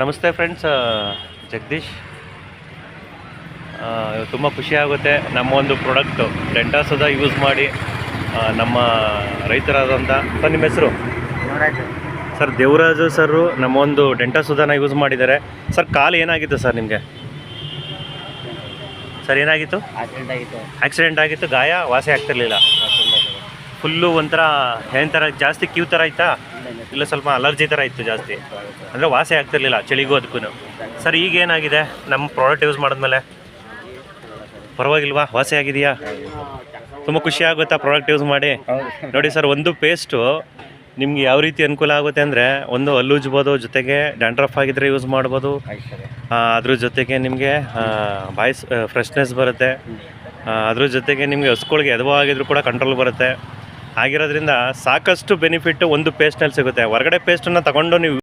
ನಮಸ್ತೆ ಫ್ರೆಂಡ್ಸ್ ಜಗದೀಶ್. ತುಂಬ ಖುಷಿ ಆಗುತ್ತೆ. ನಮ್ಮ ಒಂದು ಪ್ರಾಡಕ್ಟು ಡೆಂಟಾಸದ ಯೂಸ್ ಮಾಡಿ ನಮ್ಮ ರೈತರಾದಂಥ ಸರ್ ನಿಮ್ಮ ಹೆಸರು? ಸರ್ ದೇವರಾಜು ಸರು ನಮ್ಮ ಒಂದು ಡೆಂಟಾಸುಧಾನ ಯೂಸ್ ಮಾಡಿದ್ದಾರೆ. ಸರ್ ಕಾಲು ಏನಾಗಿತ್ತು ಸರ್ ನಿಮಗೆ? ಸರ್ ಏನಾಗಿತ್ತು? ಆಕ್ಸಿಡೆಂಟ್ ಆಗಿತ್ತು. ಗಾಯ ವಾಸಿ ಆಗ್ತಿರ್ಲಿಲ್ಲ. ಫುಲ್ಲು ಒಂಥರ ಏನ್ ಥರ ಜಾಸ್ತಿ ಕ್ಯೂ ಥರ ಆಯ್ತಾ? ಇಲ್ಲ ಸ್ವಲ್ಪ ಅಲರ್ಜಿ ಥರ ಇತ್ತು ಜಾಸ್ತಿ. ಅಂದರೆ ವಾಸಿ ಆಗ್ತಿರ್ಲಿಲ್ಲ ಚಳಿಗೂ ಅದಕ್ಕೂ ಸರ್, ಈಗ ಏನಾಗಿದೆ? ನಮ್ಮ ಪ್ರಾಡಕ್ಟ್ ಯೂಸ್ ಮಾಡಿದ್ಮೇಲೆ? ಪರವಾಗಿಲ್ವಾ? ವಾಸಿ ಆಗಿದೆಯಾ? ತುಂಬ ಖುಷಿ ಆಗುತ್ತಾ ಪ್ರಾಡಕ್ಟ್ ಯೂಸ್ ಮಾಡಿ. ನೋಡಿ ಸರ್, ಒಂದು ಪೇಸ್ಟು ನಿಮ್ಗೆ ಯಾವ ರೀತಿ ಅನುಕೂಲ ಆಗುತ್ತೆ ಅಂದರೆ ಒಂದು ಹಲ್ಲುಜ್ಬೋದು ಜೊತೆಗೆ ಡ್ಯಾಂಡ್ರಫ್ ಆಗಿದ್ರೆ ಯೂಸ್ ಮಾಡ್ಬೋದು. ಅದ್ರ ಜೊತೆಗೆ ನಿಮಗೆ ಬಾಯ್ಸ್ ಫ್ರೆಶ್ನೆಸ್ ಬರುತ್ತೆ. ಅದ್ರ ಜೊತೆಗೆ ನಿಮಗೆ ಹಸ್ಕೊಳಗೆ ಎದವ ಆಗಿದ್ರು ಕೂಡ ಕಂಟ್ರೋಲ್ ಬರುತ್ತೆ. ಆಗಿರೋದ್ರಿಂದ ಸಾಕಷ್ಟು ಬೆನಿಫಿಟ್ ಒಂದು ಪೇಸ್ಟ್ನಲ್ಲಿ ಸಿಗುತ್ತೆ. ಹೊರಗಡೆ ಪೇಸ್ಟನ್ನು ತಗೊಂಡು ನೀವು